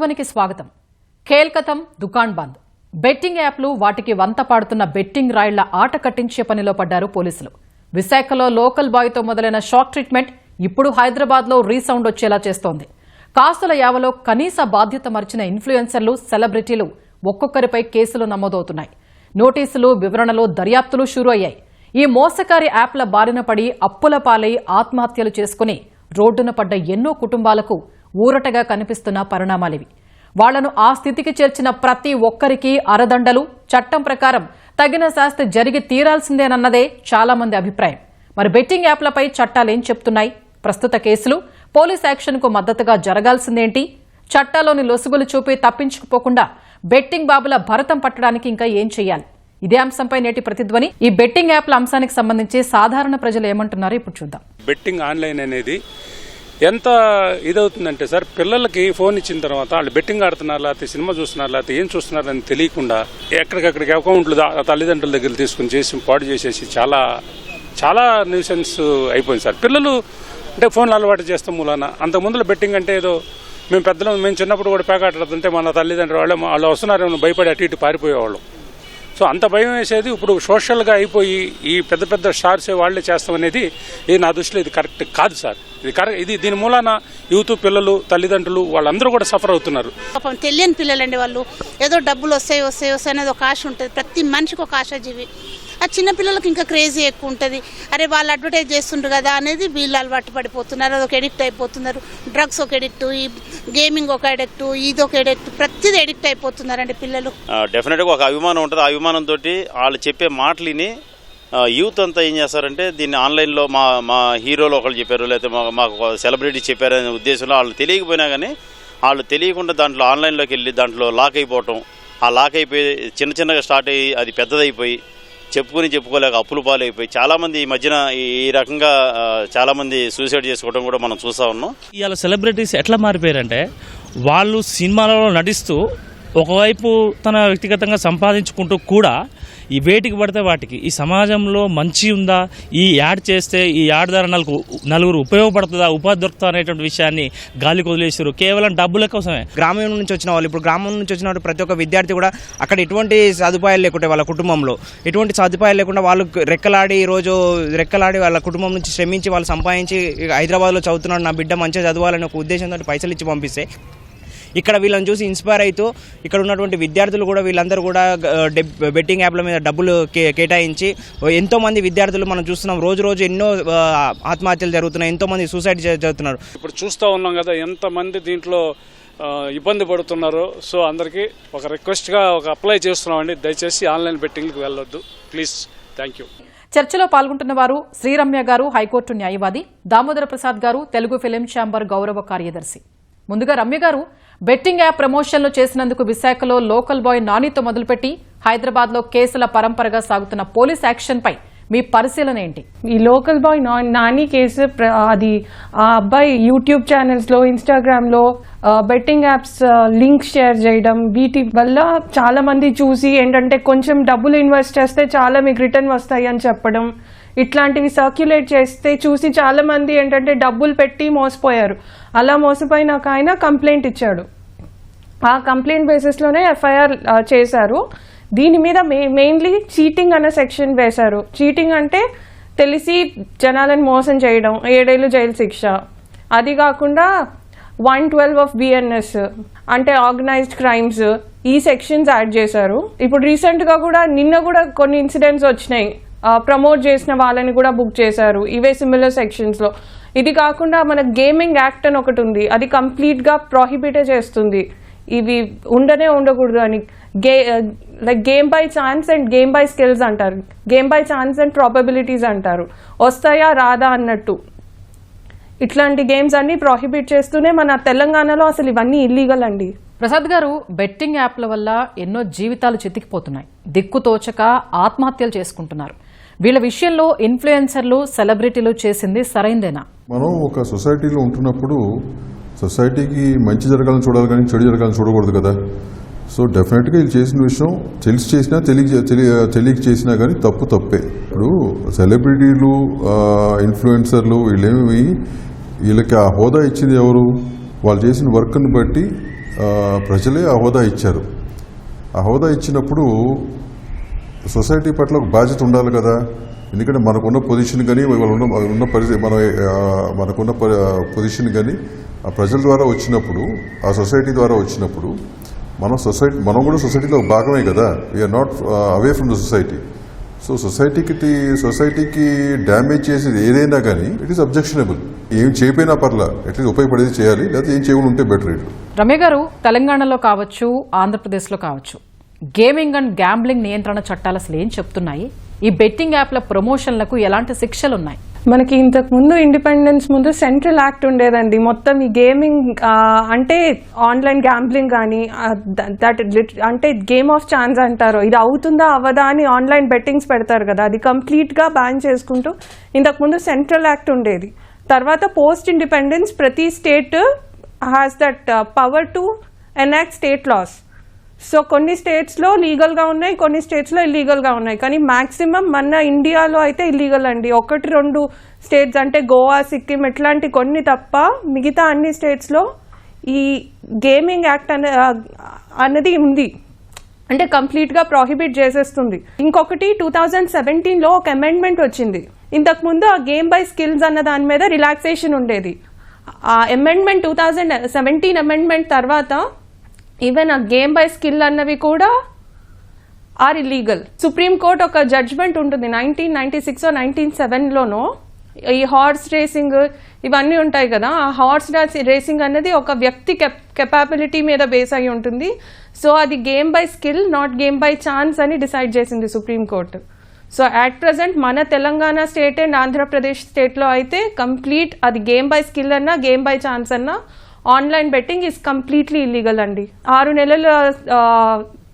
ప్రతిధ్వనికి స్వాగతం. ఖేల్కతం దుకాణ్ బంద్. బెట్టింగ్ యాప్లు వాటికి వంత పాడుతున్న బెట్టింగ్ రాయిళ్ళ ఆట కట్టించే పనిలో పడ్డారు పోలీసులు. విశాఖలో లోకల్ బాయ్తో మొదలైన షాక్ ట్రీట్మెంట్ ఇప్పుడు హైదరాబాద్లో రీసౌండ్ వచ్చేలా చేస్తోంది. కాస్తుల యావలో కనీస బాధ్యత మరిచిన ఇన్ఫ్లుయెన్సర్లు సెలబ్రిటీలు ఒక్కొక్కరిపై కేసులు నమోదవుతున్నాయి. నోటీసులు వివరణలు దర్యాప్తులు షురూ అయ్యాయి ఈ మోసకారి యాప్ల బారిన పడి అప్పుల పాలై ఆత్మహత్యలు చేసుకుని రోడ్డున పడ్డ ఎన్నో కుటుంబాలకు ఊరటగా కనిపిస్తున్న పరిణామాలివి. వాళ్ళను ఆ స్థితికి చేర్చిన ప్రతి ఒక్కరికి అరదండలు చట్టం ప్రకారం తగిన శాస్తి జరిగి తీరాల్సిందేనన్నదే చాలామంది అభిప్రాయం. మరి బెట్టింగ్ యాప్లపై చట్టాలేం చెప్తున్నాయి? ప్రస్తుత కేసులు పోలీస్ యాక్షన్కు మద్దతుగా జరగాల్సిందేంటి? చట్టాలోని లొసుగులు చూపి తప్పించుకుపోకుండా బెట్టింగ్ బాబుల భరతం పట్టడానికి ఇంకా ఏం చేయాలి? ఇదే అంశంపై నేటి ప్రతిధ్వని. ఈ బెట్టింగ్ యాప్ల అంశానికి సంబంధించి సాధారణ ప్రజలు ఏమంటున్నారో ఇప్పుడు చూద్దాం. బెట్టింగ్ ఆన్లైన్ అనేది ఎంత ఇదవుతుందంటే సార్ పిల్లలకి ఫోన్ ఇచ్చిన తర్వాత వాళ్ళు బెట్టింగ్ ఆడుతున్నారు లేకపోతే సినిమా చూస్తున్నారు లేకపోతే ఏం చూస్తున్నారు అని తెలియకుండా ఎక్కడికక్కడికి అకౌంట్లు తల్లిదండ్రుల దగ్గర తీసుకుని చేసి పాడు చేసేసి చాలా చాలా న్యూసెన్స్ అయిపోయింది సార్. పిల్లలు అంటే ఫోన్లు అలవాటు చేస్తాం మూలాన. అంత ముందులో బెట్టింగ్ అంటే ఏదో మేము పెద్దలు మేము చిన్నప్పుడు కూడా పేకాడుతుంటే మన తల్లిదండ్రులు వాళ్ళు వాళ్ళు వస్తున్నారేమో భయపడి అటు ఇటు పారిపోయేవాళ్ళం. సో అంత భయం వేసేది. ఇప్పుడు సోషల్గా అయిపోయి ఈ పెద్ద పెద్ద స్టార్స్ వాళ్ళే చేస్తామనేది ఇది నా దృష్టిలో ఇది కరెక్ట్ కాదు సార్. ఇది కరెక్ట్ ఇది దీని మూలాన యూత్ పిల్లలు తల్లిదండ్రులు వాళ్ళందరూ కూడా సఫర్ అవుతున్నారు. పాపం తెలియని పిల్లలండి వాళ్ళు. ఏదో డబ్బులు వస్తాయి వస్తాయి వస్తాయి అనేది ఒక ఆశ ఉంటుంది. ప్రతి మనిషికి ఒక ఆశాజీవి. ఆ చిన్నపిల్లలకు ఇంకా క్రేజీ ఎక్కువ ఉంటుంది. అరే వాళ్ళు అడ్వర్టైజ్ చేస్తుంటారు కదా అనేది వీళ్ళు అలవాటు పడిపోతున్నారు. అదొక ఎడిక్ట్ అయిపోతున్నారు. డ్రగ్స్ ఒక ఎడిక్ట్ ఈ గేమింగ్ ఒక ఎడిక్ట్ ఇది ఒక ఎడిక్ట్ ప్రతిది ఎడిక్ట్ అయిపోతున్నారండి పిల్లలు. డెఫినెట్గా ఒక అభిమానం ఉంటుంది. ఆ అభిమానంతో వాళ్ళు చెప్పే మాటలిని యూత్ అంతా ఏం చేస్తారంటే దీన్ని ఆన్లైన్లో మా మా హీరోలు ఒకళ్ళు చెప్పారు లేకపోతే మా మాకు సెలబ్రిటీ చెప్పారు అనే ఉద్దేశంలో వాళ్ళు తెలియకపోయినా కానీ వాళ్ళు తెలియకుండా దాంట్లో ఆన్లైన్లోకి వెళ్ళి దాంట్లో లాక్ అయిపోవటం ఆ లాక్ అయిపోయి చిన్న చిన్నగా స్టార్ట్ అయ్యి అది పెద్దదైపోయి చెప్పుకొని చెప్పుకోలేక అప్పులు పాలైపోయి చాలామంది ఈ మధ్యన ఈ రకంగా చాలామంది సూసైడ్ చేసుకోవడం కూడా మనం చూస్తూ ఉన్నాం. ఇవాళ సెలబ్రిటీస్ ఎట్లా మారిపోయారంటే వాళ్ళు సినిమాలలో నటిస్తూ ఒకవైపు తన వ్యక్తిగతంగా సంపాదించుకుంటూ కూడా ఈ వేటికి పడితే వాటికి. ఈ సమాజంలో మంచి ఉందా? ఈ యాడ్ చేస్తే ఈ యాడ్ ద్వారా నలుగురు నలుగురు ఉపయోగపడుతుందా? ఉపాధి దొరుకుతుందా అనేటువంటి విషయాన్ని గాలికి వదిలేసారు కేవలం డబ్బుల కోసమే. గ్రామం నుంచి వచ్చిన వాళ్ళు ఇప్పుడు గ్రామం నుంచి వచ్చిన ప్రతి ఒక్క విద్యార్థి కూడా అక్కడ ఎటువంటి సదుపాయాలు లేకుంటే వాళ్ళ కుటుంబంలో ఎటువంటి సదుపాయాలు లేకుండా వాళ్ళు రెక్కలాడి ఈరోజు రెక్కలాడి వాళ్ళ కుటుంబం నుంచి శ్రమించి వాళ్ళు సంపాదించి హైదరాబాద్లో చదువుతున్నాడు నా బిడ్డ మంచిగా చదవాలని ఒక ఉద్దేశంతో పైసలు ఇచ్చి పంపిస్తే ఇక్కడ వీళ్ళని చూసి ఇన్స్పైర్ అవుతూ ఇక్కడ ఉన్నటువంటి విద్యార్థులు కూడా వీళ్ళందరూ కూడా బెట్టింగ్ యాప్ల మీద డబ్బులు కే కేటాయించి ఎంతో మంది విద్యార్థులు మనం చూస్తున్నాం. రోజు రోజు ఎన్నో ఆత్మహత్యలు జరుగుతున్నాయి. ఎంతో మంది సూసైడ్ జరుగుతున్నారు ఇప్పుడు చూస్తూ ఉన్నాం కదా ఎంతమంది దీంట్లో ఇబ్బంది పడుతున్నారో. సో అందరికీ ఒక రిక్వెస్ట్గా ఒక అప్లై చేస్తున్నామండి. దయచేసి ఆన్లైన్ బెట్టింగ్కి వెళ్ళొద్దు. ప్లీజ్ థ్యాంక్ యూ చర్చలో పాల్గొంటున్న వారు శ్రీరమ్య గారు హైకోర్టు న్యాయవాది దామోదర ప్రసాద్ గారు తెలుగు ఫిలిం ఛాంబర్ గౌరవ కార్యదర్శి. ముందుగా రమ్య గారు బెట్టింగ్ యాప్ ప్రమోషన్లు చేసినందుకు విశాఖలో లోకల్ బాయ్ నానితో మొదలుపెట్టి హైదరాబాద్లో కేసుల పరంపరగా సాగుతున్న పోలీస్ యాక్షన్పై మీ పరిశీలన ఏంటి? ఈ లోకల్ బాయ్ నాని కేసు అది ఆ అబ్బాయి యూట్యూబ్ ఛానల్స్లో ఇన్స్టాగ్రామ్లో బెట్టింగ్ యాప్స్ లింక్ షేర్ చేయడం వీటి వల్ల చాలా మంది చూసి ఏంటంటే కొంచెం డబ్బులు ఇన్వెస్ట్ చేస్తే చాలా మీకు రిటర్న్ వస్తాయి అని చెప్పడం ఇట్లాంటివి సర్క్యులేట్ చేస్తే చూసి చాలా మంది ఏంటంటే డబ్బులు పెట్టి మోసపోయారు. అలా మోసపోయిన ఒక ఆయన కంప్లైంట్ ఇచ్చాడు. ఆ కంప్లైంట్ బేసిస్లోనే ఎఫ్ఐఆర్ చేశారు. దీని మీద మెయిన్లీ చీటింగ్ అనే సెక్షన్ వేశారు. చీటింగ్ అంటే తెలిసి జనాలను మోసం చేయడం ఏడేళ్ళు జైలు శిక్ష. అది కాకుండా వన్ ట్వెల్వ్ ఆఫ్ బిఎన్ఎస్ అంటే ఆర్గనైజ్డ్ క్రైమ్స్ ఈ సెక్షన్స్ యాడ్ చేశారు. ఇప్పుడు రీసెంట్గా కూడా నిన్న కూడా కొన్ని ఇన్సిడెంట్స్ వచ్చినాయి. ప్రమోట్ చేసిన వాళ్ళని కూడా బుక్ చేశారు ఇవే సిమిలర్ సెక్షన్స్లో ఇది కాకుండా మన గేమింగ్ యాక్ట్ అని ఒకటి ఉంది. అది కంప్లీట్గా ప్రాహిబిటే చేస్తుంది. ఇవి ఉండనే ఉండకూడదు అని. గే like game by chance and game by skills అంటారు. Game by chance and probabilities అంటారు. వస్తాయా రాదా అన్నట్టు. ఇట్లాంటి గేమ్స్ అన్ని ప్రాహిబిట్ చేస్తూనే మన తెలంగాణలో అసలు ఇవన్నీ ఇల్లీగల్ అండి. ప్రసాద్ గారు బెట్టింగ్ యాప్ల వల్ల ఎన్నో జీవితాలు చితికిపోతున్నాయి. దిక్కు తోచక ఆత్మహత్యలు చేసుకుంటున్నారు. వీళ్ళ విషయంలో ఇన్ఫ్లుయెన్సర్లు సెలబ్రిటీలు చేసింది సరైందేనా? మనం ఒక సొసైటీలో ఉంటున్నప్పుడు సొసైటీకి మంచి జరగాలని చూడాలి కానీ చెడు జరగాలని చూడకూడదు కదా. సో డెఫినెట్గా వీళ్ళు చేసిన విషయం తెలిసి చేసినా తెలియ తెలియ- తెలియక చేసినా కానీ తప్పు తప్పే. ఇప్పుడు సెలబ్రిటీలు ఇన్ఫ్లుయెన్సర్లు వీళ్ళేమి వీళ్ళకి ఆ హోదా ఇచ్చింది ఎవరు? వాళ్ళు చేసిన వర్క్ని బట్టి ప్రజలే ఆ హోదా ఇచ్చారు. ఆ హోదా ఇచ్చినప్పుడు సొసైటీ పట్ల ఒక బాధ్యత ఉండాలి కదా. ఎందుకంటే మనకున్న పొజిషన్ కానీ వాళ్ళు ఉన్న ఉన్న పరిస్థితి మన మనకున్న ప- పొజిషన్ కానీ ఆ ప్రజల ద్వారా వచ్చినప్పుడు ఆ సొసైటీ ద్వారా వచ్చినప్పుడు మనం సొసైటీ మనం కూడా సొసైటీలో భాగమే కదా. We are not away from the society so సొసైటీకి సొసైటీకి డ్యామేజ్ చేసేది ఏదైనా కానీ ఇట్ ఈస్ అబ్జెక్షనబుల్ ఏం చేయపోయినా పర్లా అట్లీస్ట్ ఉపయోగపడేది చేయాలి లేకపోతే ఏం చేయకుండా ఉంటే బెటర్ ఇట్లు రమ్య గారు తెలంగాణలో కావచ్చు ఆంధ్రప్రదేశ్లో కావచ్చు. గేమింగ్ అండ్ గ్యాంబ్లింగ్ నియంత్రణ చట్టాలు అసలు ఏం చెప్తున్నాయి? ఈ బెట్టింగ్ యాప్ల ప్రమోషన్లకు ఎలాంటి శిక్షలు ఉన్నాయి మనకి ఇంతకు ముందు ఇండిపెండెన్స్ ముందు సెంట్రల్ యాక్ట్ ఉండేదండి. మొత్తం ఈ గేమింగ్ అంటే ఆన్లైన్ గ్యాంబ్లింగ్ కానీ దట్ అంటే గేమ్ ఆఫ్ ఛాన్స్ అంటారు. ఇది అవుతుందా అవ్వదా అని ఆన్లైన్ బెట్టింగ్స్ పెడతారు కదా. అది కంప్లీట్గా బ్యాన్ చేసుకుంటూ ఇంతకు ముందు సెంట్రల్ యాక్ట్ ఉండేది. తర్వాత పోస్ట్ ఇండిపెండెన్స్ ప్రతి state has that power to enact state laws so కొన్ని స్టేట్స్లో లీగల్గా ఉన్నాయి కొన్ని స్టేట్స్లో ఇల్లీగల్గా ఉన్నాయి. కానీ మ్యాక్సిమం మన ఇండియాలో అయితే ఇల్లీగల్ అండి. ఒకటి రెండు స్టేట్స్ అంటే గోవా సిక్కిం ఇట్లాంటి కొన్ని తప్ప మిగతా అన్ని స్టేట్స్లో ఈ గేమింగ్ యాక్ట్ అనే అన్నది ఉంది. అంటే కంప్లీట్గా ప్రాహిబిట్ చేసేస్తుంది. ఇంకొకటి టూ థౌజండ్ సెవెంటీన్లో ఒక అమెండ్మెంట్ వచ్చింది. ఇంతకుముందు ఆ గేమ్ బై స్కిల్స్ అన్న దాని మీద రిలాక్సేషన్ ఉండేది. ఆ amendment two thousand seventeen amendment తర్వాత ఈవెన్ ఆ గేమ్ బై స్కిల్ అన్నవి కూడా ఆర్ ఇల్లీగల్ సుప్రీం కోర్ట్ ఒక జడ్జ్మెంట్ ఉంటుంది. నైన్టీన్ నైన్టీ సిక్స్ నైన్టీన్ సెవెన్లోనో ఈ హార్స్ రేసింగ్ ఇవన్నీ ఉంటాయి కదా. ఆ హార్స్ రేసింగ్ అనేది ఒక వ్యక్తి కెపాబిలిటీ మీద బేస్ అయి ఉంటుంది. సో అది game by skill not game by chance అని డిసైడ్ చేసింది supreme court so at present మన తెలంగాణ స్టేట్ అండ్ ఆంధ్రప్రదేశ్ స్టేట్లో అయితే కంప్లీట్ అది గేమ్ బై స్కిల్ అన్నా గేమ్ బై ఛాన్స్ అన్నా online betting is completely illegal అండి. ఆరు నెలల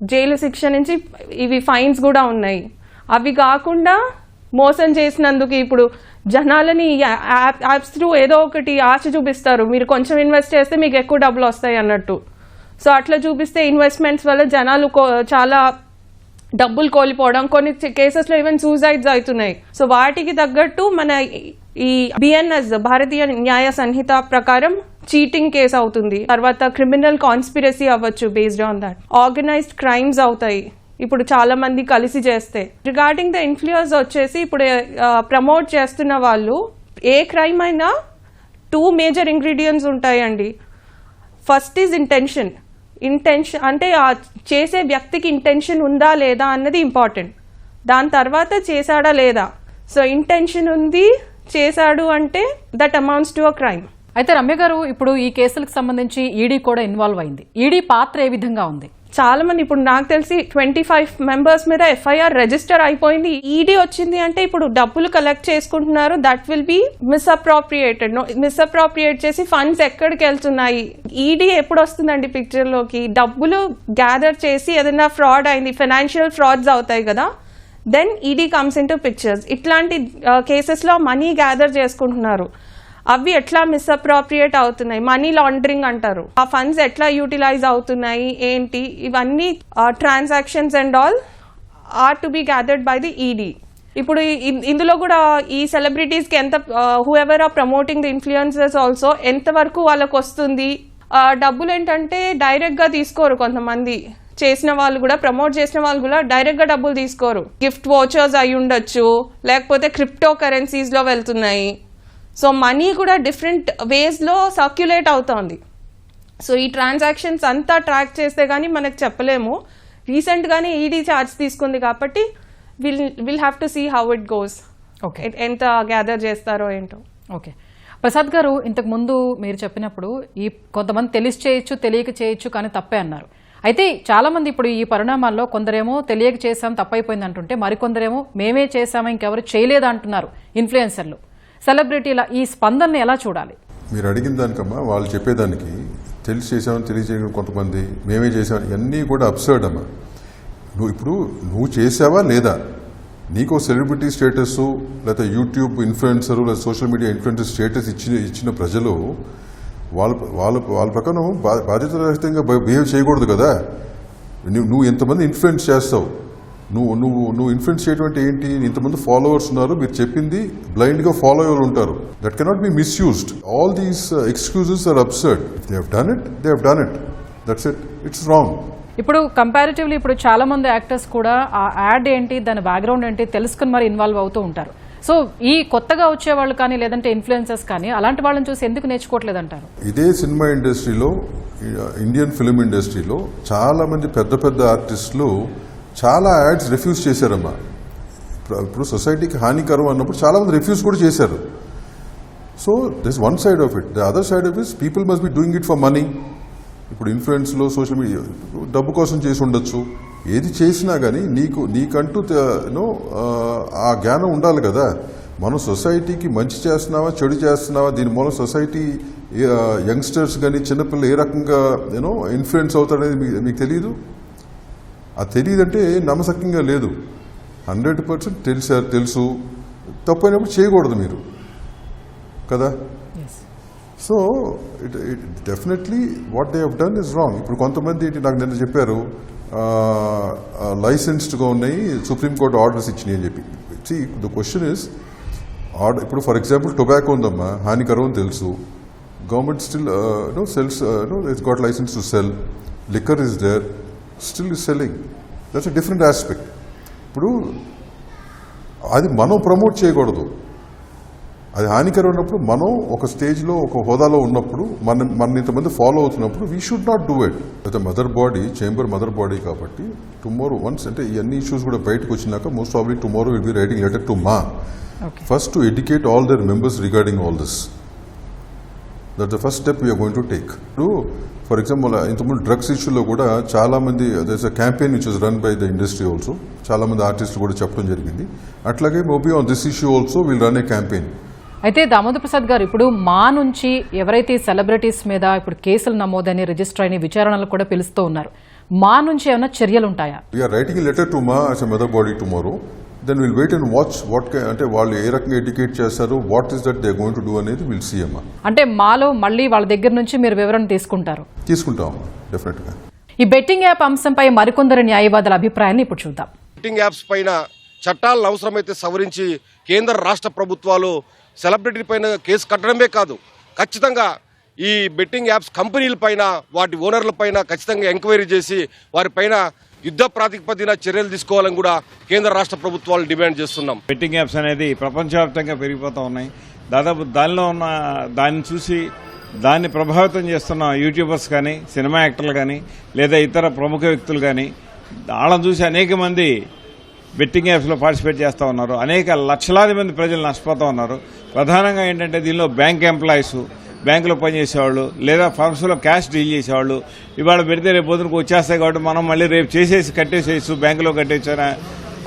జైలు శిక్ష నుంచి ఇవి ఫైన్స్ కూడా ఉన్నాయి. అవి కాకుండా మోసం చేసినందుకు ఇప్పుడు జనాలని యాప్ యాప్స్ త్రూ ఏదో ఒకటి ఆశ చూపిస్తారు. మీరు కొంచెం ఇన్వెస్ట్ చేస్తే మీకు ఎక్కువ డబ్బులు వస్తాయి అన్నట్టు. సో అట్లా చూపిస్తే ఇన్వెస్ట్మెంట్స్ వల్ల జనాలు కో- చాలా డబ్బులు కోల్పోవడం కొన్ని కేసెస్లో ఈవెన్ సూసైడ్స్ అవుతున్నాయి. సో వాటికి తగ్గట్టు మన ఈ బిఎన్ఎస్ భారతీయ న్యాయ సంహిత ప్రకారం చీటింగ్ కేసు అవుతుంది. తర్వాత క్రిమినల్ కాన్స్పిరసీ అవ్వచ్చు based on that organized crimes అవుతాయి. ఇప్పుడు చాలా మంది కలిసి చేస్తే. రిగార్డింగ్ ద ఇన్ఫ్లుయెన్స్ వచ్చేసి ఇప్పుడు ప్రమోట్ చేస్తున్న వాళ్ళు ఏ క్రైమ్ అయినా టూ మేజర్ ఇంగ్రీడియంట్స్ ఉంటాయండి. ఫస్ట్ ఈజ్ ఇంటెన్షన్ ఇంటెన్షన్ అంటే ఆ చేసే వ్యక్తికి ఇంటెన్షన్ ఉందా లేదా అన్నది ఇంపార్టెంట్ దాని తర్వాత చేశాడా లేదా? సో ఇంటెన్షన్ ఉంది చేశాడు అంటే that amounts to a crime అయితే రమ్య గారు ఇప్పుడు ఈ కేసులకు సంబంధించి ఈడీ కూడా ఇన్వాల్వ్ అయింది. ఈడీ పాత్ర ఏ విధంగా ఉంది? చాలా మంది ఇప్పుడు నాకు తెలిసి ట్వంటీ ఫైవ్ మెంబర్స్ మీద ఎఫ్ఐఆర్ రిజిస్టర్ అయిపోయింది. ఈడీ వచ్చింది అంటే ఇప్పుడు డబ్బులు కలెక్ట్ చేసుకుంటున్నారు. That will be misappropriated misappropriate చేసి ఫండ్స్ ఎక్కడికి వెళ్తున్నాయి? ఈడీ ఎప్పుడు వస్తుందండి పిక్చర్లోకి? డబ్బులు గ్యాదర్ చేసి ఏదైనా ఫ్రాడ్ అయింది ఫైనాన్షియల్ ఫ్రాడ్స్ అవుతాయి కదా then ED comes into pictures ఇట్లాంటి కేసెస్లో మనీ గ్యాదర్ చేసుకుంటున్నారు. అవి ఎట్లా మిస్అప్రాప్రియేట్ అవుతున్నాయి? మనీ లాండరింగ్ అంటారు. ఆ ఫండ్స్ ఎట్లా యూటిలైజ్ అవుతున్నాయి? ఏంటి? ఇవన్నీ transactions and all are to be gathered by the ED ఇప్పుడు ఇ- ఇందులో కూడా ఈ సెలబ్రిటీస్కి ఎంత whoever are promoting the influencers also ఎంతవరకు వాళ్ళకు వస్తుంది డబ్బులు ఏంటంటే డైరెక్ట్గా తీసుకోరు కొంతమంది. చేసిన వాళ్ళు కూడా ప్రమోట్ చేసిన వాళ్ళు కూడా డైరెక్ట్గా డబ్బులు తీసుకోరు. గిఫ్ట్ వాచర్స్ అయి ఉండొచ్చు లేకపోతే క్రిప్టో కరెన్సీస్లో వెళ్తున్నాయి. సో మనీ కూడా డిఫరెంట్ వేస్లో సర్క్యులేట్ అవుతోంది. సో ఈ ట్రాన్సాక్షన్స్ అంతా ట్రాక్ చేస్తే కానీ మనకు చెప్పలేము. రీసెంట్గానే ఈడీ ఛార్జ్ తీసుకుంది కాబట్టి will will have to see how it goes okay ఎంత గ్యాదర్ చేస్తారో ఏంటో. ఓకే ప్రసాద్ గారు ఇంతకు ముందు మీరు చెప్పినప్పుడు ఈ కొంతమంది తెలిసి చేయొచ్చు తెలియక చేయొచ్చు కానీ తప్పే అన్నారు. అయితే చాలా మంది ఇప్పుడు ఈ పరిణామాల్లో కొందరేమో తెలియక చేశాం తప్పైపోయింది అంటుంటే మరికొందరేమో మేమే చేశామో ఇంకెవరు చేయలేదు అంటున్నారు ఇన్ఫ్లుయెన్సర్లు. సెలబ్రిటీల ఈ స్పందనని ఎలా చూడాలి? మీరు అడిగిన దానికమ్మా వాళ్ళు చెప్పేదానికి తెలిసి చేసామని తెలియజేయడం కొంతమంది మేమే చేసాం ఇవన్నీ కూడా అబ్సర్డ్ అమ్మా. నువ్వు ఇప్పుడు నువ్వు చేసావా లేదా? నీకు సెలబ్రిటీ స్టేటస్ లేకపోతే యూట్యూబ్ ఇన్ఫ్లుయెన్సర్ లేదా సోషల్ మీడియా ఇన్ఫ్లుయెన్సర్ స్టేటస్ ఇచ్చిన ఇచ్చిన ప్రజలు వాళ్ళ వాళ్ళ వాళ్ళ ప్రకారం బా- బాధ్యతారహితంగా బిహేవ్ చేయకూడదు కదా. నువ్వు నువ్వు ఎంతమంది ఇన్ఫ్లుయెన్స్ చేస్తావు. నువ్వు నువ్వు నువ్వు ఇన్ఫ్లుయెన్స్ అంటే ఏంటి? ఇంతమంది ఫాలోవర్స్ ఉన్నారు మీరు చెప్పింది బ్లైండ్గా ఫాలో అయ్యే ఉంటారు? That cannot be misused all these excuses are absurd they have done it they have done it that's it it's wrong ఇప్పుడు కంపారిటివ్లీ ఇప్పుడు చాలా మంది యాక్టర్స్ కూడా ఆ యాడ్ ఏంటి దాని బ్యాక్గ్రౌండ్ ఏంటి తెలుసుకుని మరి ఇన్వాల్వ్ అవుతూ ఉంటారు. సో ఈ కొత్తగా వచ్చే వాళ్ళు కానీ లేదంటే ఇన్ఫ్లుయెన్సర్స్ కానీ అలాంటి వాళ్ళని చూసి ఎందుకు నేర్చుకోవట్లేదు అంటారు ఇదే సినిమా ఇండస్ట్రీలో ఇండియన్ ఫిలిం ఇండస్ట్రీలో చాలా మంది పెద్ద పెద్ద ఆర్టిస్టులు చాలా యాడ్స్ రిఫ్యూజ్ చేశారమ్మా. ఇప్పుడు- ఇప్పుడు సొసైటీకి హానికరం అన్నప్పుడు చాలామంది రిఫ్యూజ్ కూడా చేశారు. So this one side of it the other side of is people must be doing it for money ఇప్పుడు ఇన్ఫ్లుయెన్స్లో సోషల్ మీడియా డబ్బు కోసం చేసి ఉండొచ్చు. ఏది చేసినా కానీ నీకు నీకంటూ యూనో ఆ జ్ఞానం ఉండాలి కదా. మనం సొసైటీకి మంచి చేస్తున్నావా చెడు చేస్తున్నావా? దీని మూలం సొసైటీ యంగ్స్టర్స్ కానీ చిన్నపిల్లలు ఏ రకంగా యూనో ఇన్ఫ్లుయెన్స్ అవుతాడనేది మీకు మీకు తెలియదు అది తెలియదంటే నమ్మసక్యంగా లేదు. హండ్రెడ్ పర్సెంట్ తెలిసారు తెలుసు. తప్పైనప్పుడు చేయకూడదు మీరు. కదా? So it it definitely what they have done is wrong ఇప్పుడు కొంతమంది ఏంటి నాకు నిన్న చెప్పారు లైసెన్స్డ్గా ఉన్నాయి సుప్రీంకోర్టు ఆర్డర్స్ ఇచ్చినాయి అని చెప్పి. See the question is order ఇప్పుడు ఫర్ ఎగ్జాంపుల్ టొబాకో ఉందమ్మా హానికరం అని తెలుసు government still no sells no it's got licence to sell liquor is there still is selling that's a different aspect ఇప్పుడు అది మనం ప్రమోట్ చేయకూడదు. అది హానికరం ఉన్నప్పుడు మనం ఒక స్టేజ్లో ఒక హోదాలో ఉన్నప్పుడు మన మన ఇంతమంది ఫాలో అవుతున్నప్పుడు we should not do it అయితే mother body chamber mother body కాబట్టి టుమారో వన్స్ అంటే ఇవన్నీ ఇష్యూస్ కూడా బయటకు వచ్చినాక most probably tomorrow will be writing letter to మా first to educate all their members regarding all this that the first step we're going to take ఇప్పుడు for example ఇంతకుముందు drugs ఇష్యూలో కూడా చాలా మంది there's a campaign which is run by the industry also చాలా మంది ఆర్టిస్టులు కూడా చెప్పడం జరిగింది. అట్లాగే మోబీ on this issue also will run a campaign అయితే దామోదర్ ప్రసాద్ గారు ఇప్పుడు మా నుంచి ఎవరైతే సెలబ్రిటీస్ మీద ఇప్పుడు కేసులు నమోదని రిజిస్టర్ అయిన విచారణలు కూడా పిలుస్తూ ఉన్నారు. మా నుంచి ఏమైనా చర్యలు ఉంటాయా రైటింగ్ లెటర్ టు మా mother body tomorrow then will wait and watch what అంటే వాళ్ళు ఏ రకంగా ఎడ్యుకేట్ చేస్తారు what is that they going to do అనేది విల్ సీ అమ్మా. అంటే మాలో మళ్ళీ వాళ్ళ దగ్గర నుంచి మీరు వివరణ తీసుకుంటారు. తీసుకుంటాం డెఫినెట్గా ఈ బెట్టింగ్ యాప్ అంశంపై మరికొందరు న్యాయవాదుల అభిప్రాయాన్ని ఇప్పుడు చూద్దాం. బెట్టింగ్ యాప్స్ పైన చట్టాలను అవసరమైతే సవరించి కేంద్ర రాష్ట్ర ప్రభుత్వాలు సెలబ్రిటీ పైన కేసు కట్టడమే కాదు ఖచ్చితంగా ఈ బెట్టింగ్ యాప్స్ కంపెనీల పైన వాటి ఓనర్ల పైన ఖచ్చితంగా ఎంక్వైరీ చేసి వారిపైన యుద్ధ ప్రాతిపదికన చర్యలు తీసుకోవాలని కూడా కేంద్ర రాష్ట్ర ప్రభుత్వాలు డిమాండ్ చేస్తున్నాం. బెట్టింగ్ యాప్స్ అనేది ప్రపంచవ్యాప్తంగా పెరిగిపోతూ ఉన్నాయి. దాదాపు దానిలో ఉన్న దాన్ని చూసి దాన్ని ప్రభావితం చేస్తున్న యూట్యూబర్స్ కానీ సినిమా యాక్టర్లు కానీ లేదా ఇతర ప్రముఖ వ్యక్తులు కానీ వాళ్ళని చూసి అనేక మంది బెట్టింగ్ యాప్స్లో పార్టిసిపేట్ చేస్తూ ఉన్నారు. అనేక లక్షలాది మంది ప్రజలు నష్టపోతూ ఉన్నారు. ప్రధానంగా ఏంటంటే దీనిలో బ్యాంక్ ఎంప్లాయీస్ బ్యాంకులో పనిచేసేవాళ్ళు లేదా ఫార్మ్స్లో క్యాష్ డీల్ చేసేవాళ్ళు. ఇవాళ పెడితే రేపు పొద్దునకు వచ్చేస్తాయి కాబట్టి మనం మళ్ళీ రేపు చేసేసి కట్టేసేయచ్చు బ్యాంకులో కట్టేసారా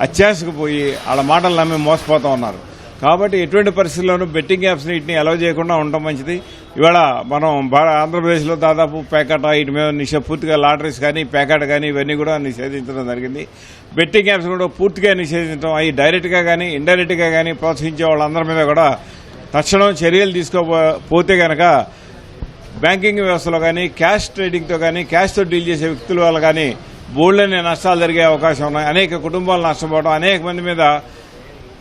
అత్యాశకు పోయి వాళ్ళ మాటలు నమ్మి మోసపోతూ ఉన్నారు. కాబట్టి ఎటువంటి పరిస్థితుల్లోనూ బెట్టింగ్ యాప్స్ వీటిని అలౌ చేయకుండా ఉండటం మంచిది. ఇవాళ మనం ఆంధ్రప్రదేశ్లో దాదాపు ప్యాకెట్ వీటి మీద నిషే పూర్తిగా లాటరీస్ కానీ ప్యాకెట్ కానీ ఇవన్నీ కూడా నిషేధించడం జరిగింది. బెట్టింగ్ యాప్స్ కూడా పూర్తిగా నిషేధించడం అవి డైరెక్ట్గా కానీ ఇండైరెక్ట్గా కానీ ప్రోత్సహించే వాళ్ళందరి మీద కూడా తక్షణం చర్యలు తీసుకోపోతే గనక బ్యాంకింగ్ వ్యవస్థలో కానీ క్యాష్ ట్రేడింగ్తో కానీ క్యాష్తో డీల్ చేసే వ్యక్తుల వల్ల కానీ బోల్డని నష్టాలు జరిగే అవకాశం ఉన్నాయి. అనేక కుటుంబాలు నష్టపోవడం అనేక మంది మీద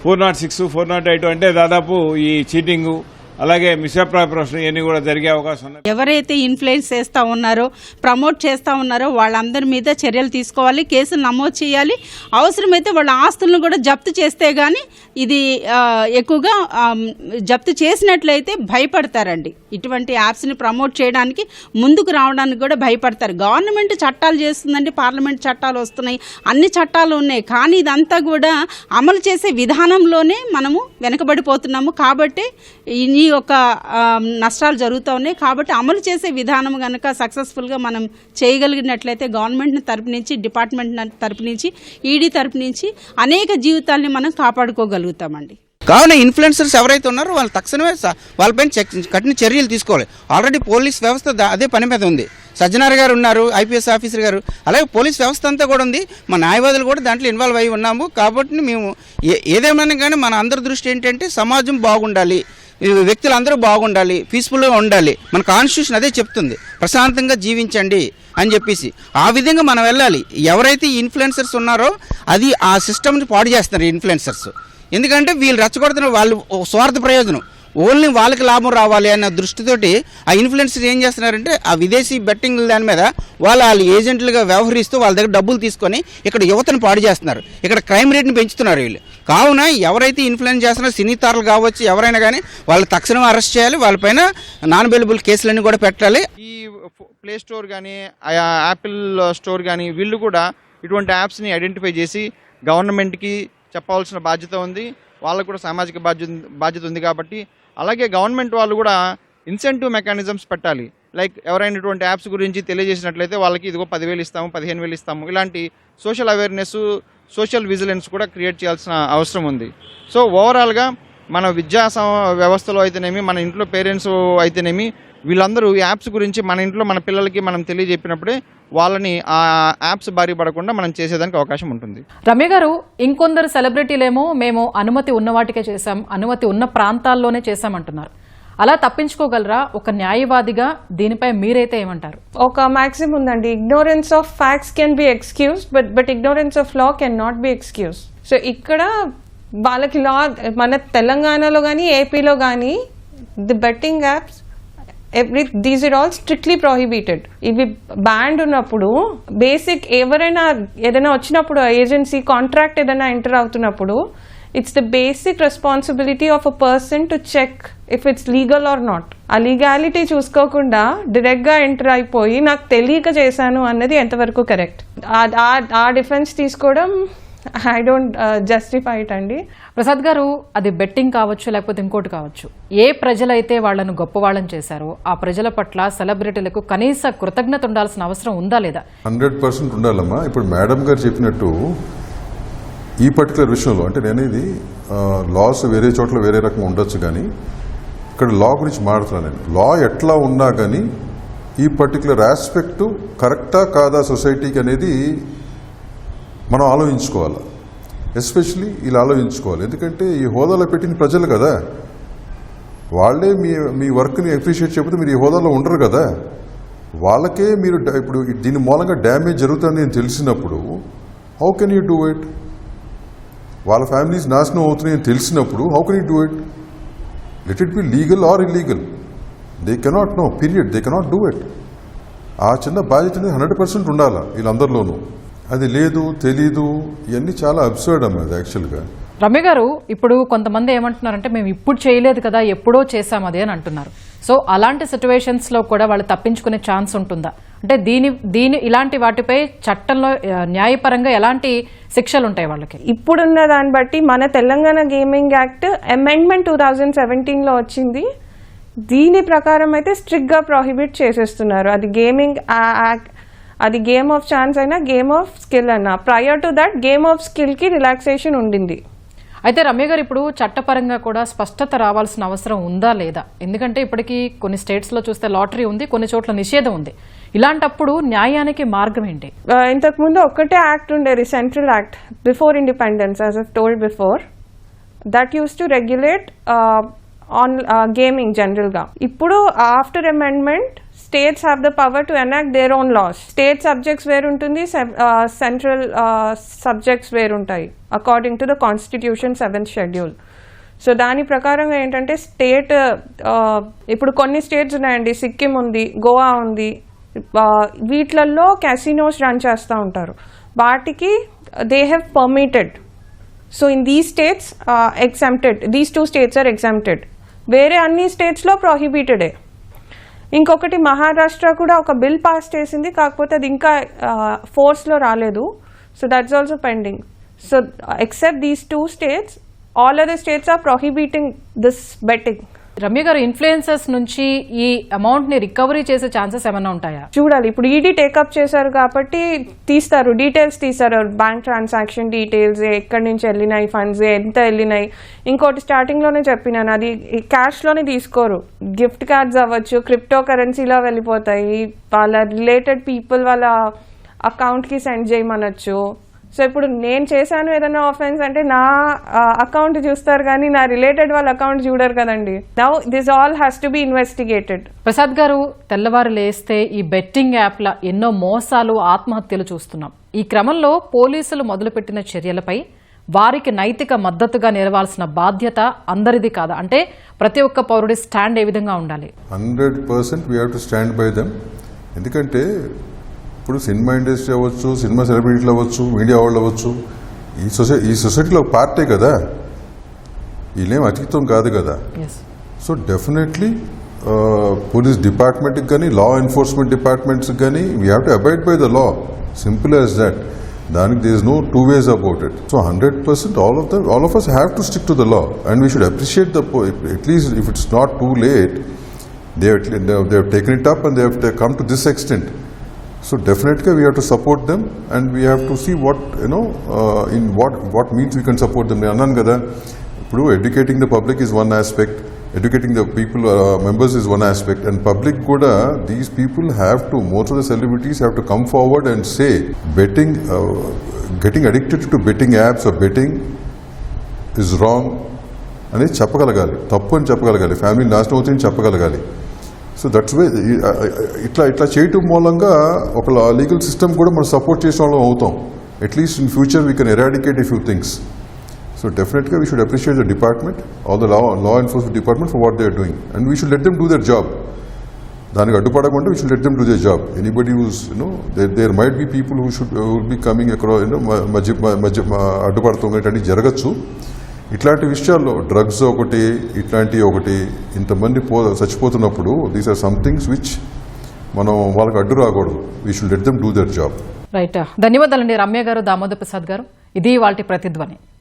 four nought six four nought eight అంటే దాదాపు ఈ చీటింగు అలాగే మిస్అప్రాపరేషన్ ఇవన్నీ కూడా జరిగే అవకాశం ఉన్నాయి ఎవరైతే ఇన్ఫ్లుయెన్స్ చేస్తూ ఉన్నారో ప్రమోట్ చేస్తూ ఉన్నారో వాళ్ళందరి మీద చర్యలు తీసుకోవాలి కేసులు నమోదు చేయాలి. అవసరమైతే వాళ్ళ ఆస్తులను కూడా జప్తు చేస్తే కానీ ఇది ఎక్కువగా జప్తు చేసినట్లయితే భయపడతారండి. ఇటువంటి యాప్స్ని ప్రమోట్ చేయడానికి ముందుకు రావడానికి కూడా భయపడతారు. గవర్నమెంట్ చట్టాలు చేస్తుందండి పార్లమెంట్ చట్టాలు వస్తున్నాయి అన్ని చట్టాలు ఉన్నాయి. కానీ ఇదంతా కూడా అమలు చేసే విధానంలోనే మనము వెనకబడిపోతున్నాము. కాబట్టి ఈ యొక్క నష్టాలు జరుగుతూ ఉన్నాయి. కాబట్టి అమలు చేసే విధానం కనుక సక్సెస్ఫుల్గా మనం చేయగలిగినట్లయితే గవర్నమెంట్ తరపు నుంచి డిపార్ట్మెంట్ తరపు నుంచి ఈడీ తరపు నుంచి అనేక జీవితాల్ని మనం కాపాడుకోగలుగుతామండి. కావున ఇన్ఫ్లుయెన్సర్స్ ఎవరైతే ఉన్నారో వాళ్ళు తక్షణమే వాళ్ళపై వాళ్ళపైన చెక్ కఠిన చర్యలు తీసుకోవాలి. ఆల్రెడీ పోలీస్ వ్యవస్థ అదే పని మీద ఉంది. సజ్జనార్ గారు ఉన్నారు ఐపీఎస్ ఆఫీసర్ గారు. అలాగే పోలీస్ వ్యవస్థ అంతా కూడా ఉంది. మా న్యాయవాదులు కూడా దాంట్లో ఇన్వాల్వ్ అయి ఉన్నాము. కాబట్టి మేము ఏ- ఏదేమైనా కానీ మన అందరి దృష్టి ఏంటంటే సమాజం బాగుండాలి. వ్యక్తులు వ్యక్తులందరూ బాగుండాలి పీస్ఫుల్గా ఉండాలి. మన కాన్స్టిట్యూషన్ అదే చెప్తుంది. ప్రశాంతంగా జీవించండి అని చెప్పేసి. ఆ విధంగా మనం వెళ్ళాలి. ఎవరైతే ఇన్ఫ్లుయెన్సర్స్ ఉన్నారో అది ఆ సిస్టమ్ని పాడు చేస్తున్నారు ఇన్ఫ్లుయెన్సర్స్ ఎందుకంటే వీళ్ళు రెచ్చగొడుతున్న వాళ్ళు స్వార్థ ప్రయోజనం. ఓన్లీ వాళ్ళకి లాభం రావాలి అన్న దృష్టితోటి ఆ ఇన్ఫ్లుయెన్సర్ ఏం చేస్తున్నారంటే ఆ విదేశీ బెట్టింగ్ దాని మీద వాళ్ళు వాళ్ళు ఏజెంట్లుగా వ్యవహరిస్తూ వాళ్ళ దగ్గర డబ్బులు తీసుకొని ఇక్కడ యువతను పాడు చేస్తున్నారు. ఇక్కడ క్రైమ్ రేట్ని పెంచుతున్నారు వీళ్ళు. కావున ఎవరైతే ఇన్ఫ్లుయెన్స్ చేస్తున్నారో సినీ తారలు కావచ్చు ఎవరైనా కానీ వాళ్ళు తక్షణం అరెస్ట్ చేయాలి. వాళ్ళపైన నాన్ అవైలబుల్ కేసులన్నీ కూడా పెట్టాలి. ఈ ప్లే స్టోర్ కానీ యాపిల్ స్టోర్ కానీ వీళ్ళు కూడా ఇటువంటి యాప్స్ని ఐడెంటిఫై చేసి గవర్నమెంట్కి చెప్పాల్సిన బాధ్యత ఉంది. వాళ్ళకు కూడా సామాజిక బాధ్యత బాధ్యత ఉంది కాబట్టి అలాగే గవర్నమెంట్ వాళ్ళు కూడా ఇన్సెంటివ్ మెకానిజమ్స్ పెట్టాలి. లైక్ ఎవరైనా ఇటువంటి యాప్స్ గురించి తెలియజేసినట్లయితే వాళ్ళకి ఇదిగో పదివేలు ఇస్తాము పదిహేను వేలు ఇస్తాము. ఇలాంటి సోషల్ అవేర్నెస్ సోషల్ విజిలెన్స్ కూడా క్రియేట్ చేయాల్సిన అవసరం ఉంది. సో ఓవరాల్గా మన విద్యా సం- వ్యవస్థలో అయితేనేమి మన ఇంట్లో పేరెంట్స్ అయితేనేమి వీళ్ళందరూ యాప్స్ గురించి మన ఇంట్లో మన పిల్లలకి మనం తెలియజెప్పినప్పుడే వాళ్ళని ఆ యాప్స్ బారి పడకుండా మనం చేసేదానికి అవకాశం ఉంటుంది. రమ్య గారు ఇంకొందరు సెలబ్రిటీలేమో మేము అనుమతి ఉన్న వాటికే చేశాం అనుమతి ఉన్న ప్రాంతాల్లోనే చేశామంటున్నారు. అలా తప్పించుకోగలరా? ఒక న్యాయవాదిగా దీనిపై మీరైతే ఏమంటారు? ఒక మ్యాక్సిమం ఉందండి. Ignorance of facts can be excuse but but ignorance of law can not be excuse so ఇక్కడ వాళ్ళకి లా మన తెలంగాణలో కానీ ఏపీలో కానీ the betting apps every these are all strictly prohibited ఇవి బ్యాండ్ ఉన్నప్పుడు బేసిక్ ఎవరైనా ఏదైనా వచ్చినప్పుడు ఏజెన్సీ కాంట్రాక్ట్ ఏదైనా ఎంటర్ అవుతున్నప్పుడు it's the basic responsibility of a person to check if it's legal or not ఆ లీగాలిటీ చూసుకోకుండా డైరెక్ట్గా ఎంటర్ అయిపోయి నాకు తెలియక చేశాను అన్నది ఎంతవరకు కరెక్ట్ ఆ డిఫెన్స్ తీసుకోవడం ఐ డోంట్ జస్టిఫై ఇట్ అండి. ప్రసాద్ గారు అది బెట్టింగ్ కావచ్చు లేకపోతే ఇంకోటి కావచ్చు. ఏ ప్రజలైతే వాళ్ళను గొప్పవాళ్ళని చేశారో ఆ ప్రజల పట్ల సెలబ్రిటీలకు కనీస కృతజ్ఞత ఉండాల్సిన అవసరం ఉందా లేదా? హండ్రెడ్ పర్సెంట్ ఉండాలమ్మా. ఇప్పుడు మేడం గారు చెప్పినట్టు ఈ పర్టికులర్ విషయంలో అంటే నేను ఇది లాస్ వేరే చోట్ల వేరే రకంగా ఉండొచ్చు కానీ ఇక్కడ లా గురించి మాట్లాడుతున్నాను నేను. లా ఎట్లా ఉన్నా కానీ ఈ పర్టికులర్ ఆస్పెక్టు కరెక్టా కాదా సొసైటీకి అనేది మనం ఆలోచించుకోవాలి. ఎస్పెషలీ ఇలా ఆలోచించుకోవాలి. ఎందుకంటే ఈ హోదాలో పెట్టిన ప్రజలు కదా. వాళ్ళే మీ మీ వర్క్ని అప్రిషియేట్ చేయకపోతే మీరు ఈ హోదాలో ఉండరు కదా. వాళ్ళకే మీరు ఇప్పుడు దీని మూలంగా డ్యామేజ్ జరుగుతుందని నేను తెలిసినప్పుడు how can you do it వాళ్ళ ఫ్యామిలీస్ నాశనం అవుతున్నాయని తెలిసినప్పుడు how can you do it let it be legal or illegal they cannot no period they cannot do it ఆ చిన్న బాధ్యత అనేది హండ్రెడ్ పర్సెంట్ ఉండాలా వీళ్ళందరిలోనూ? అది లేదు తెలీదు ఇవన్నీ చాలా అబ్సర్డ్ అన్నది అది యాక్చువల్గా రమ్య గారు ఇప్పుడు కొంతమంది ఏమంటున్నారంటే మేము ఇప్పుడు చేయలేదు కదా ఎప్పుడో చేసాం అది అని అంటున్నారు. సో అలాంటి సిచ్యువేషన్స్లో కూడా వాళ్ళు తప్పించుకునే ఛాన్స్ ఉంటుందా? అంటే దీని దీని ఇలాంటి వాటిపై చట్టంలో న్యాయపరంగా ఎలాంటి శిక్షలు ఉంటాయి వాళ్ళకి? ఇప్పుడున్న దాన్ని బట్టి మన Telangana gaming act amendment two thousand సెవెంటీన్లో వచ్చింది. దీని ప్రకారం అయితే స్ట్రిక్ట్గా ప్రోహిబిట్ చేసేస్తున్నారు. అది గేమింగ్ అది గేమ్ ఆఫ్ ఛాన్స్ అయినా గేమ్ ఆఫ్ స్కిల్ అయినా. Prior to that game of స్కిల్కి relaxation ఉండింది. అయితే రమ్య గారు ఇప్పుడు చట్టపరంగా కూడా స్పష్టత రావాల్సిన అవసరం ఉందా లేదా? ఎందుకంటే ఇప్పటికీ కొన్ని స్టేట్స్లో చూస్తే లాటరీ ఉంది కొన్ని చోట్ల నిషేధం ఉంది. ఇలాంటప్పుడు న్యాయానికి మార్గం ఏంటి? ఇంతకుముందు ఒక్కటే యాక్ట్ ఉండేది central act before independence as of told before that use to regulate on gaming జనరల్గా ఇప్పుడు after amendment states have the power to enact their own laws state subjects వేరుంటుంది central subjects వేరుంటాయి according to the constitution seventh schedule so దాని ప్రకారంగా ఏంటంటే state ఇప్పుడు కొన్ని states ఉన్నాయండి సిక్కిం ఉంది గోవా ఉంది వీటిలలో క్యాసినోస్ రన్ చేస్తూ ఉంటారు. వాటికి they have permitted so in the states exempted these two states are exempted వేరే అన్ని స్టేట్స్లో ప్రొహిబిటెడే ఇంకొకటి మహారాష్ట్ర కూడా ఒక బిల్ పాస్ చేసింది కాకపోతే అది ఇంకా ఫోర్స్లో రాలేదు. So that's also pending so except these two states all other states are prohibiting this betting Ramya garu influencers నుంచి ఈ అమౌంట్ని రికవరీ చేసే ఛాన్సెస్ ఏమైనా ఉంటాయా? చూడాలి. ఇప్పుడు ఈడీ టేకప్ చేశారు కాబట్టి తీస్తారు. డీటెయిల్స్ తీస్తారు. బ్యాంక్ ట్రాన్సాక్షన్ డీటెయిల్స్ ఎక్కడి నుంచి వెళ్ళినాయి ఫండ్స్ ఎంత వెళ్ళినాయి. ఇంకోటి స్టార్టింగ్లోనే చెప్పినాను. అది క్యాష్లోనే తీసుకోరు. గిఫ్ట్ కార్డ్స్ అవ్వచ్చు క్రిప్టో కరెన్సీలో వెళ్ళిపోతాయి. వాళ్ళ రిలేటెడ్ పీపుల్ వాళ్ళ అకౌంట్కి సెండ్ చేయమనొచ్చు. సో ఇప్పుడు నేను చేశాను ఏదైనా ఆఫెన్స్ అంటే నా అకౌంట్ చూస్తారు కానీ నా రిలేటెడ్ వాళ్ళ అకౌంట్ చూడరు కదండి. Now this all has to be investigated Prasad garu తెల్లవారు లేస్తే ఈ బెట్టింగ్ యాప్ల ఎన్నో మోసాలు ఆత్మహత్యలు చూస్తున్నాం. ఈ క్రమంలో పోలీసులు మొదలుపెట్టిన చర్యలపై వారికి నైతిక మద్దతుగా నిలవాల్సిన బాధ్యత అందరిది కాదా? అంటే ప్రతి ఒక్క పౌరుడి స్టాండ్ ఏ విధంగా ఉండాలి? Hundred percent we have to stand by them ఎందుకంటే ఇప్పుడు సినిమా ఇండస్ట్రీ అవ్వచ్చు సినిమా సెలబ్రిటీలు అవ్వచ్చు మీడియా వాళ్ళు అవ్వచ్చు ఈ సొసై ఈ సొసైటీలో ఒక పార్టీ కదా. వీళ్ళేం అతీతం కాదు కదా. సో డెఫినెట్లీ పోలీస్ డిపార్ట్మెంట్కి కానీ లా ఎన్ఫోర్స్మెంట్ డిపార్ట్మెంట్స్కి కానీ we have to abide by the law simple as that దానికి there is no two ways about it so hundred percent all of the all of us have to stick to the law and we should appreciate the at least if it's not too late they they taken it up and they have come to this extent. So డెఫినెట్గా we have to support them and we have to see what, you know, uh, in what, what means we can నేను అన్నాను కదా ఇప్పుడు educating the public is one aspect educating the people members is one aspect and public కూడా these people have to most of the celebrities have to come forward and say betting getting addicted to betting apps or betting is wrong అనేది చెప్పగలగాలి. తప్పు అని చెప్పగలగాలి. Family నాశనం అవుతుందని చెప్పగలగాలి. So that's way ఇట్లా ఇట్లా చేయటం మూలంగా ఒక లీగల్ సిస్టమ్ కూడా మనం సపోర్ట్ చేసిన వాళ్ళం అవుతాం. At least in future we can eradicate a few things so definitely we should appreciate the department all the law law enforcement department for what they are doing and we should let them do their job దానికి అడ్డుపడకుండా we should let them do they job anybody who's you know there might be people who should will be coming across you know మధ్య మధ్య అడ్డుపడుతుంది జరగచ్చు. ఇట్లాంటి విషయాల్లో drugs ఒకటి ఇట్లాంటి ఒకటి ఇంతమంది పో చచ్చిపోతున్నప్పుడు దీస్ ఆర్ సంథింగ్స్ విచ్ మనం వాళ్ళకి అడ్డు రాకూడదు. We should let them do their job right ధన్యవాదాలండి రమ్య గారు దామోదర్ ప్రసాద్ గారు. ఇది వాళ్ళ ప్రతిధ్వని.